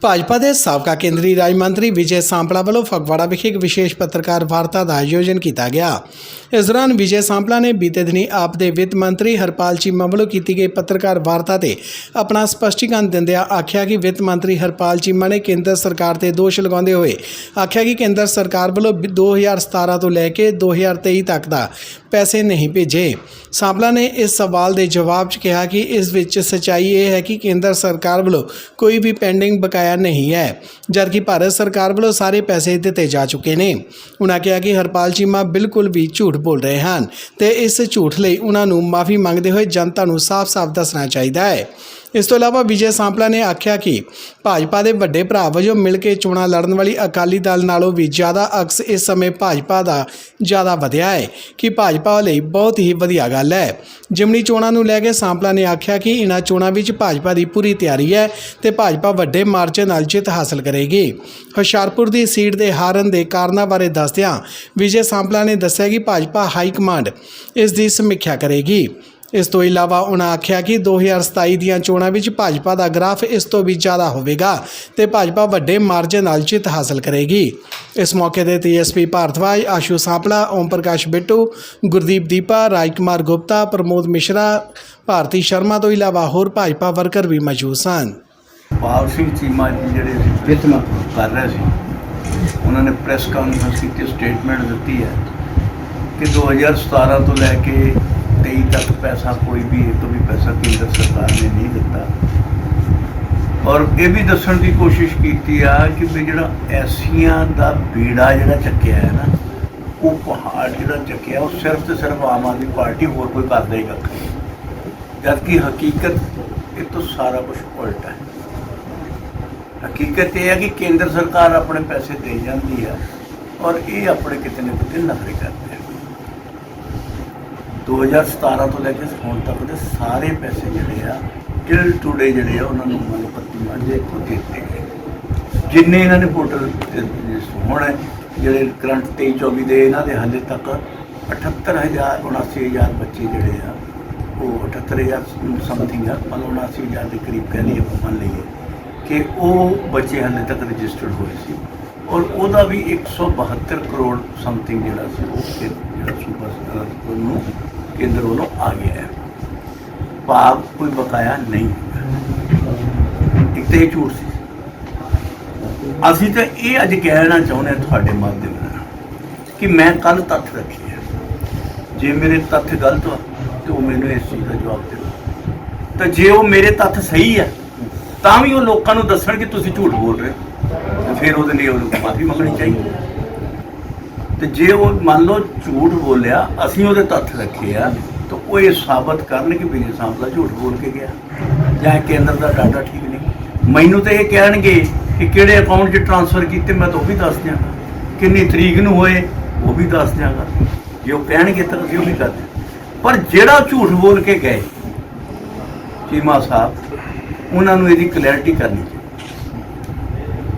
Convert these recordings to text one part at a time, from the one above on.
ਭਾਜਪਾ ਦੇ ਸਾਬਕਾ ਕੇਂਦਰੀ ਰਾਜ ਮੰਤਰੀ ਵਿਜੇ ਸਾਂਪਲਾ ਵੱਲੋਂ ਫਗਵਾੜਾ ਵਿਖੇ ਇੱਕ ਵਿਸ਼ੇਸ਼ ਪੱਤਰਕਾਰ ਵਾਰਤਾ ਦਾ ਆਯੋਜਨ ਕੀਤਾ ਗਿਆ। ਇਸ ਦੌਰਾਨ ਵਿਜੇ ਸਾਂਪਲਾ ਨੇ ਬੀਤੇ ਦਿਨੀ ਆਪ ਦੇ ਵਿੱਤ ਮੰਤਰੀ ਹਰਪਾਲ ਚੀਮਾ ਵੱਲੋਂ ਕੀਤੀ ਗਈ ਪੱਤਰਕਾਰ ਵਾਰਤਾ ਤੇ ਆਪਣਾ ਸਪਸ਼ਟੀਕਰਨ ਦਿੰਦਿਆਂ ਆਖਿਆ ਕਿ ਵਿੱਤ ਮੰਤਰੀ ਹਰਪਾਲ ਚੀਮਾ ਨੇ ਕੇਂਦਰ ਸਰਕਾਰ ਤੇ ਦੋਸ਼ ਲਗਾਉਂਦੇ ਹੋਏ ਆਖਿਆ ਕਿ ਕੇਂਦਰ ਸਰਕਾਰ ਵੱਲੋਂ 2017 ਤੋਂ ਲੈ ਕੇ 2023 ਤੱਕ ਦਾ ਪੈਸੇ ਨਹੀਂ ਭੇਜੇ। ਸਾਂਪਲਾ ਨੇ ਇਸ ਸਵਾਲ ਦੇ ਜਵਾਬ 'ਚ ਕਿਹਾ ਕਿ ਇਸ ਵਿੱਚ ਸਚਾਈ ਇਹ ਹੈ ਕਿ ਕੇਂਦਰ ਸਰਕਾਰ ਵੱਲੋਂ ਕੋਈ ਵੀ ਪੈਂਡਿੰਗ ਬਕਾਇਆ ਨਹੀਂ ਹੈ, ਜਦਕਿ ਭਾਰਤ ਸਰਕਾਰ ਵੱਲੋਂ ਸਾਰੇ ਪੈਸੇ ਦਿੱਤੇ ਜਾ ਚੁੱਕੇ ਨੇ। ਉਹਨਾਂ ਕਿਹਾ ਕਿ ਹਰਪਾਲ ਚੀਮਾ ਬਿਲਕੁਲ ਵੀ ਝੂਠ ਬੋਲ ਰਹੇ ਹਨ ਤੇ ਇਸ ਝੂਠ ਲਈ ਉਹਨਾਂ ਨੂੰ ਮਾਫੀ ਮੰਗਦੇ ਹੋਏ ਜਨਤਾ ਨੂੰ ਸਾਫ਼-ਸਾਫ਼ ਦੱਸਣਾ ਚਾਹੀਦਾ ਹੈ। ਇਸ ਤੋਂ ਇਲਾਵਾ ਵਿਜੇ ਸਾਂਪਲਾ ਨੇ ਆਖਿਆ ਕਿ ਭਾਜਪਾ ਦੇ ਵੱਡੇ ਭਰਾ ਵਜੋਂ ਮਿਲ ਕੇ ਚੋਣਾਂ ਲੜਨ ਵਾਲੀ ਅਕਾਲੀ ਦਲ ਨਾਲੋਂ ਵੀ ਜ਼ਿਆਦਾ ਅਕਸ ਇਸ ਸਮੇਂ ਭਾਜਪਾ ਦਾ ਜ਼ਿਆਦਾ ਵਧਿਆ ਹੈ ਕਿ ਭਾਜਪਾ ਲਈ ਬਹੁਤ ਹੀ ਵਧੀਆ ਗੱਲ ਹੈ। ਜਿਮਨੀ ਚੋਣਾਂ ਨੂੰ ਲੈ ਕੇ ਸਾਂਪਲਾ ਨੇ ਆਖਿਆ ਕਿ ਇਨ੍ਹਾਂ ਚੋਣਾਂ ਵਿੱਚ ਭਾਜਪਾ ਦੀ ਪੂਰੀ ਤਿਆਰੀ ਹੈ ਤੇ ਭਾਜਪਾ ਵੱਡੇ ਮਾਰਚ ਨਾਲ ਜਿੱਤ ਹਾਸਲ ਕਰੇਗੀ। ਹੁਸ਼ਿਆਰਪੁਰ ਦੀ ਸੀਟ ਦੇ ਹਾਰਨ ਦੇ ਕਾਰਨਾਂ ਬਾਰੇ ਦੱਸਦਿਆਂ ਵਿਜੇ ਸਾਂਪਲਾ ਨੇ ਦੱਸਿਆ ਕਿ ਭਾਜਪਾ ਹਾਈ ਕਮਾਂਡ ਇਸ ਦੀ ਸਮੀਖਿਆ ਕਰੇਗੀ। ਇਸ ਤੋਂ ਇਲਾਵਾ ਉਹਨਾਂ ਆਖਿਆ ਕਿ 2027 ਦੀਆਂ ਚੋਣਾਂ ਵਿੱਚ ਭਾਜਪਾ ਦਾ ਗ੍ਰਾਫ ਇਸ ਤੋਂ ਵੀ ਜ਼ਿਆਦਾ ਹੋਵੇਗਾ ਤੇ ਭਾਜਪਾ ਵੱਡੇ ਮਾਰਜਨ ਨਾਲ ਜਿੱਤ ਹਾਸਲ ਕਰੇਗੀ। ਇਸ ਮੌਕੇ ਤੇ ਟੀਐਸਪੀ ਭਾਰਤਵਾਜ ਆਸ਼ੂ ਸਾਂਪਲਾ, ਓਮ ਪ੍ਰਕਾਸ਼ ਬਿੱਟੂ, ਗੁਰਦੀਪ ਦੀਪਾ, ਰਾਜਕੁਮਾਰ ਗੁਪਤਾ, ਪ੍ਰਮੋਦ ਮਿਸ਼ਰਾ, ਭਾਰਤੀ ਸ਼ਰਮਾ ਤੋਂ ਇਲਾਵਾ ਹੋਰ ਭਾਜਪਾ ਵਰਕਰ ਵੀ ਮੌਜੂਦ ਸਨ। ਪਾਲ ਸਿੰਘ ਚੀਮਾ ਜੀ ਜਿਹੜੇ ਵਿਤਨ ਕਰ ਰਹੇ ਸੀ ਉਹਨਾਂ ਨੇ ਪ੍ਰੈਸ ਕਾਨਫਰੰਸ ਕੀਤੀ, ਸਟੇਟਮੈਂਟ ਦਿੱਤੀ ਹੈ ਕਿ 2017 ਤੋਂ ਲੈ ਕੇ 23 ਤੱਕ ਪੈਸਾ, ਕੋਈ ਵੀ ਇੱਕ ਵੀ ਪੈਸਾ ਕੇਂਦਰ ਸਰਕਾਰ ਨੇ ਨਹੀਂ ਦਿੱਤਾ। ਔਰ ਇਹ ਵੀ ਦੱਸਣ ਦੀ ਕੋਸ਼ਿਸ਼ ਕੀਤੀ ਆ ਕਿ ਵੀ ਜਿਹੜਾ ਐਸੀਆਂ ਦਾ ਬੀੜਾ ਜਿਹੜਾ ਚੱਕਿਆ ਹੈ ਨਾ, ਉਹ ਪਹਾੜ ਜਿਹੜਾ ਚੱਕਿਆ, ਉਹ ਸਿਰਫ ਤੇ ਸਿਰਫ ਆਮ ਆਦਮੀ ਪਾਰਟੀ ਹੋਰ ਕੋਈ ਕਰਦਾ ਹੀ ਕੱਖ ਨਹੀਂ। ਜਦਕਿ ਹਕੀਕਤ ਇਹ ਤੋਂ ਸਾਰਾ ਕੁਝ ਉਲਟ ਹੈ। ਹਕੀਕਤ ਇਹ ਹੈ ਕਿ ਕੇਂਦਰ ਸਰਕਾਰ ਆਪਣੇ ਪੈਸੇ ਦੇ ਜਾਂਦੀ ਹੈ ਔਰ ਇਹ ਆਪਣੇ ਕਿਤੇ ਨਾ ਕਿਤੇ ਨਖਰੇ ਕਰਦੇ ਆ 2017 ਤੋਂ ਲੈ ਕੇ ਹੁਣ ਤੱਕ ਦੇ ਸਾਰੇ ਪੈਸੇ ਜਿਹੜੇ ਆ ਟਿਲ ਟੂਡੇ ਜਿਹੜੇ ਆ, ਉਹਨਾਂ ਨੂੰ ਮੰਨ ਲਓ ਕੋ ਦਿੱਤੇ ਗਏ। ਜਿੰਨੇ ਇਹਨਾਂ ਨੇ ਪੋਰਟਲ ਹੁਣ ਜਿਹੜੇ ਕਰੰਟ 23 24 ਦੇ, ਇਹਨਾਂ ਦੇ ਹਾਲੇ ਤੱਕ 78000 79000 ਬੱਚੇ ਜਿਹੜੇ ਆ, ਉਹ 78000 ਸਮਥਿੰਗ ਆ ਮਤਲਬ 79000 ਦੇ ਕਰੀਬ ਕਹਿ ਲਈਏ ਮੰਨ ਲਈਏ ਕਿ ਉਹ ਬੱਚੇ ਹਾਲੇ ਤੱਕ ਰਜਿਸਟਰਡ ਹੋਏ ਸੀ। ਔਰ ਉਹਦਾ ਵੀ 172 ਕਰੋੜ ਸਮਥਿੰਗ ਜਿਹੜਾ ਸੀ, ਉਹ ਜਿਹੜਾ ਸੂਬਾ ਸਰਕਾਰ ਨੂੰ ਕੇਂਦਰ ਵੱਲੋਂ ਆ ਗਿਆ ਹੈ। ਭਾਵ ਕੋਈ ਬਕਾਇਆ ਨਹੀਂ। ਇੱਕ ਤੇ ਇਹ ਝੂਠ ਸੀ। ਅਸੀਂ ਤਾਂ ਇਹ ਅੱਜ ਕਹਿਣਾ ਚਾਹੁੰਦੇ ਹਾਂ ਤੁਹਾਡੇ ਮਾਧਿਅਮ ਨਾਲ ਕਿ ਮੈਂ ਕੱਲ ਤੱਥ ਰੱਖੀ ਹੈ ਜੇ ਮੇਰੇ ਤੱਥ ਗਲਤ ਆ, ਤੇ ਉਹ ਮੈਨੂੰ ਇਸ ਚੀਜ਼ ਦਾ ਜਵਾਬ ਦਿਓ। ਤਾਂ ਜੇ ਉਹ ਮੇਰੇ ਤੱਥ ਸਹੀ ਹੈ ਤਾਂ ਵੀ ਉਹ ਲੋਕਾਂ ਨੂੰ ਦੱਸਣ ਕਿ ਤੁਸੀਂ ਝੂਠ ਬੋਲ ਰਹੇ ਹੋ। ਤੇ ਫਿਰ ਉਹਦੇ ਲਈ ਉਹਨੂੰ ਮਾਫੀ ਮੰਗਣੀ ਚਾਹੀਦੀ ਤੇ ਜੇ ਉਹ ਮੰਨ ਲਓ ਝੂਠ ਬੋਲਿਆ, ਅਸੀਂ ਉਹਦੇ ਤੱਥ ਰੱਖੇ ਆ, ਤਾਂ ਉਹ ਇਹ ਸਾਬਤ ਕਰਨ ਕਿ ਵਿਜੇ ਸਾਂਪਲਾ ਝੂਠ ਬੋਲ ਕੇ ਗਿਆ। ਜਾਂ ਕੇਂਦਰ ਦਾ ਡਾਟਾ ਠੀਕ ਨਹੀਂ। ਮੈਨੂੰ ਤਾਂ ਇਹ ਕਹਿਣਗੇ ਕਿ ਕਿਹੜੇ ਅਕਾਊਂਟ 'ਚ ਟ੍ਰਾਂਸਫਰ ਕੀਤੇ, ਮੈਂ ਤਾਂ ਉਹ ਵੀ ਦੱਸ ਦਿਆਂਗਾ। ਕਿੰਨੀ ਤਰੀਕ ਨੂੰ ਹੋਏ, ਉਹ ਵੀ ਦੱਸ ਦਿਆਂਗਾ। ਜੇ ਉਹ ਕਹਿਣਗੇ ਤਾਂ ਅਸੀਂ ਉਹ ਵੀ ਕਰ ਦਿਆਂਗੇ। ਪਰ ਜਿਹੜਾ ਝੂਠ ਬੋਲ ਕੇ ਗਏ, ਚੀਮਾ ਸਾਹਿਬ, ਉਹਨਾਂ ਨੂੰ ਇਹਦੀ ਕਲੈਰਿਟੀ ਕਰਨੀ ਚਾਹੀਦੀ।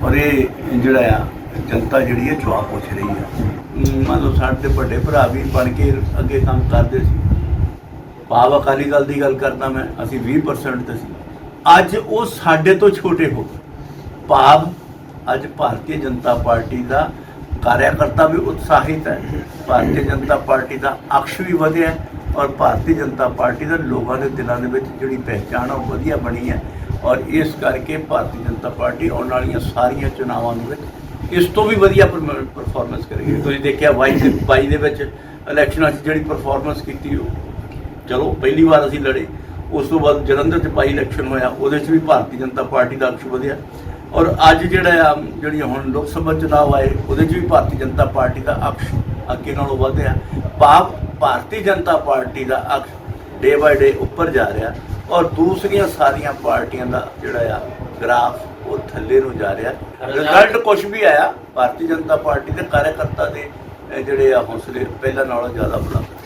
ਔਰ ਇਹ ਜਿਹੜਾ ਆ ਜਨਤਾ ਜਿਹੜੀ ਹੈ ਜਵਾਬ ਪੁੱਛ ਰਹੀ ਹੈ। ਮੰਨ ਲਓ ਸਾਡੇ ਵੱਡੇ ਭਰਾ ਵੀ ਬਣ ਕੇ ਅੱਗੇ ਕੰਮ ਕਰਦੇ ਸੀ। ਭਾਵ ਅਕਾਲੀ ਦਲ ਦੀ ਗੱਲ ਕਰਦਾ ਮੈਂ, ਅਸੀਂ 20% ਤੇ ਸੀ। ਅੱਜ ਉਹ ਸਾਡੇ ਤੋਂ ਛੋਟੇ ਹੋ ਗਏ। ਭਾਵ ਅੱਜ ਭਾਰਤੀ ਜਨਤਾ ਪਾਰਟੀ ਦਾ ਕਾਰਿਆਕਰਤਾ ਵੀ ਉਤਸ਼ਾਹਿਤ ਹੈ। ਭਾਰਤੀ ਜਨਤਾ ਪਾਰਟੀ ਦਾ ਅਕਸ਼ ਵੀ ਵਧਿਆ ਔਰ ਭਾਰਤੀ ਜਨਤਾ ਪਾਰਟੀ ਦਾ ਲੋਕਾਂ ਦੇ ਦਿਲਾਂ ਦੇ ਵਿੱਚ ਜਿਹੜੀ ਪਹਿਚਾਣ ਆ ਉਹ ਵਧੀਆ ਬਣੀ ਹੈ। ਔਰ ਇਸ ਕਰਕੇ ਭਾਰਤੀ ਜਨਤਾ ਪਾਰਟੀ ਆਉਣ ਵਾਲੀਆਂ ਸਾਰੀਆਂ ਚੁਣਾਵਾਂ ਦੇ ਵਿੱਚ ਇਸ ਤੋਂ ਵੀ ਵਧੀਆ ਪਰਫਾਰਮੈਂਸ ਕਰੇਗੀ ਤੁਸੀਂ ਦੇਖਿਆ 22 ਦੇ 22 ਦੇ ਵਿੱਚ ਇਲੈਕਸ਼ਨਾਂ 'ਚ ਜਿਹੜੀ ਪਰਫਾਰਮੈਂਸ ਕੀਤੀ ਉਹ। ਚਲੋ, ਪਹਿਲੀ ਵਾਰ ਅਸੀਂ ਲੜੇ। ਉਸ ਤੋਂ ਬਾਅਦ ਜਲੰਧਰ 'ਚ ਬਾਈ ਇਲੈਕਸ਼ਨ ਹੋਇਆ। ਉਹਦੇ 'ਚ ਵੀ ਭਾਰਤੀ ਜਨਤਾ ਪਾਰਟੀ ਦਾ ਅਕਸ਼ ਵਧਿਆ। ਔਰ ਅੱਜ ਜਿਹੜਾ ਆ ਜਿਹੜੀ ਹੁਣ ਲੋਕ ਸਭਾ ਚੁਣਾਵ ਆਏ, ਉਹਦੇ 'ਚ ਵੀ ਭਾਰਤੀ ਜਨਤਾ ਪਾਰਟੀ ਦਾ ਅਕਸ਼ ਅੱਗੇ ਨਾਲੋਂ ਵਧਿਆ। ਭਾਵ Bharatiya Janata party the Akash day by day ਉੱਪਰ ਜਾ ਰਿਹਾ। ਔਰ ਦੂਸਰੀਆਂ ਸਾਰੀਆਂ ਪਾਰਟੀਆਂ ਦਾ ਜਿਹੜਾ ਆ ਗ੍ਰਾਫ ਉਹ ਥੱਲੇ ਨੂੰ ਜਾ ਰਿਹਾ। ਰਿਜ਼ਲਟ ਕੁਝ ਵੀ ਆਇਆ ਭਾਰਤੀ ਜਨਤਾ ਪਾਰਟੀ ਦੇ ਕਾਰਜਕਰਤਾ ਦੇ ਜਿਹੜੇ ਆ ਹੌਸਲੇ ਪਹਿਲਾਂ ਨਾਲੋਂ ਜ਼ਿਆਦਾ ਬੁਲੰਦ